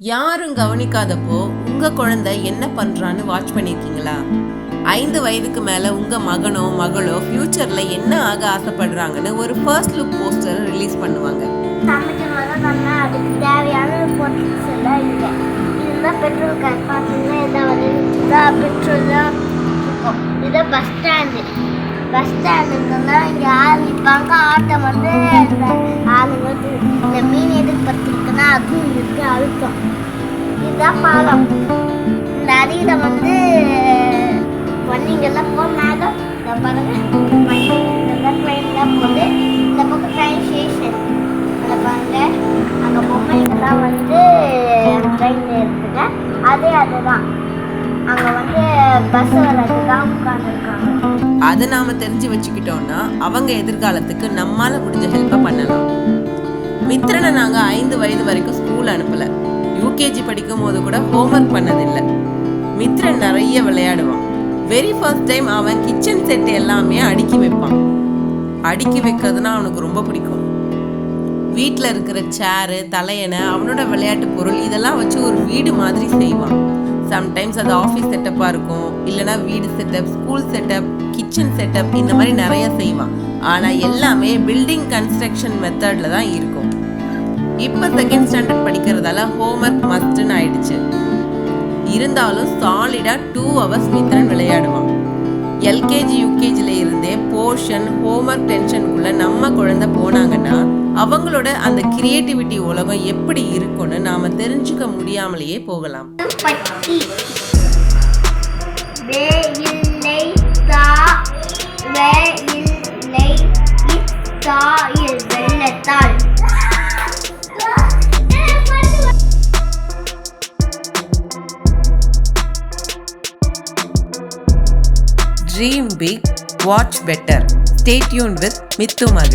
யாரும் கவனிக்காதப்போ உங்க குழந்தை என்ன பண்றான்னு வாட்ச் பண்ணிருக்கீங்களா? ஐந்து வயதுக்கு மேல உங்க மகனோ மகளோ ஃபியூச்சர்ல என்ன ஆக ஆசைப்படுறாங்கன்னு ஒரு ஃபர்ஸ்ட் லுக் போஸ்டர் ரிலீஸ் பண்ணுவாங்க. சமைக்கும் போது நம்ம அதுக்கு பெட்ரோல் கார் பார்த்தீங்கன்னா இதான் வந்து பெட்ரோல் தான் இருக்கும். இது பஸ் ஸ்டாண்டு பஸ் ஸ்டாண்டுங்கன்னா இங்கே ஆள் நிற்பாங்க ஆட்டோ வந்து ஆளுங்க இந்த மீன் எதுக்கு பற்றிருக்குன்னா அதுவும் இருக்கு அழுத்தம் இதுதான் பாலம். இந்த அடியில வந்து வண்டிங்கெல்லாம் போனாங்க இந்த பாருங்க வண்டி இந்த ட்ரெயின்லாம் போகுது இந்த பக்கம் ட்ரெயின் ஸ்டேஷன் அதை பாருங்க அங்கே பொம்மைங்கெல்லாம் வந்து ட்ரெயினில் இருக்குங்க. அதே அதுதான். அங்கே வந்து பஸ் வர்றதுக்காக உட்காந்துருக்காங்க அதை நாம தெரிஞ்சு வச்சுக்கிட்டோம்னா அவங்க எதிர்காலத்துக்கு நம்மால முடிஞ்ச ஹெல்ப்பை பண்ணலாம். மித்ரனை நாங்கள் ஐந்து வயது வரைக்கும் ஸ்கூல் அனுப்பல. யூகேஜி படிக்கும் போது கூட ஹோம்ஒர்க் பண்ணதில்லை. மித்ரன் நிறைய விளையாடுவான். வெரி ஃபர்ஸ்ட் டைம் அவன் கிச்சன் செட் எல்லாமே அடுக்கி வைப்பான். அடுக்கி வைக்கிறதுனா அவனுக்கு ரொம்ப பிடிக்கும். வீட்டில் இருக்கிற சேரு தலையணை அவனோட விளையாட்டு பொருள் இதெல்லாம் வச்சு ஒரு வீடு மாதிரி செய்வான். சம்டைம்ஸ் அது ஆஃபீஸ் செட்டப்பாக இருக்கும். இல்லைனா வீடு setup school setup kitchen setup இந்த மாதிரி நிறைய செய்வான். ஆனால் எல்லாமே பில்டிங் கன்ஸ்ட்ரக்ஷன் மெத்தடில் தான் இருக்கும். இப்போ செகண்ட் ஸ்டாண்டர்ட் படிக்கிறதால ஹோம்ஒர்க் மஸ்ட்னு ஆயிடுச்சு. இருந்தாலும் சாலிடாக டூ ஹவர்ஸ் மித்ரன் விளையாடுவான். எல்கேஜி யூகேஜியில் இருந்தே போர்ஷன் ஹோம்ஒர்க் டென்ஷனுக்குள்ளே நம்ம குழந்தை போனாங்கன்னா அவங்களோட அந்த கிரியேட்டிவிட்டி உலகம் எப்படி இருக்கும்னு நாம தெரிஞ்சுக்க முடியாமலேயே போகலாம். Dream big, watch better. Stay tuned with Mithu Magil.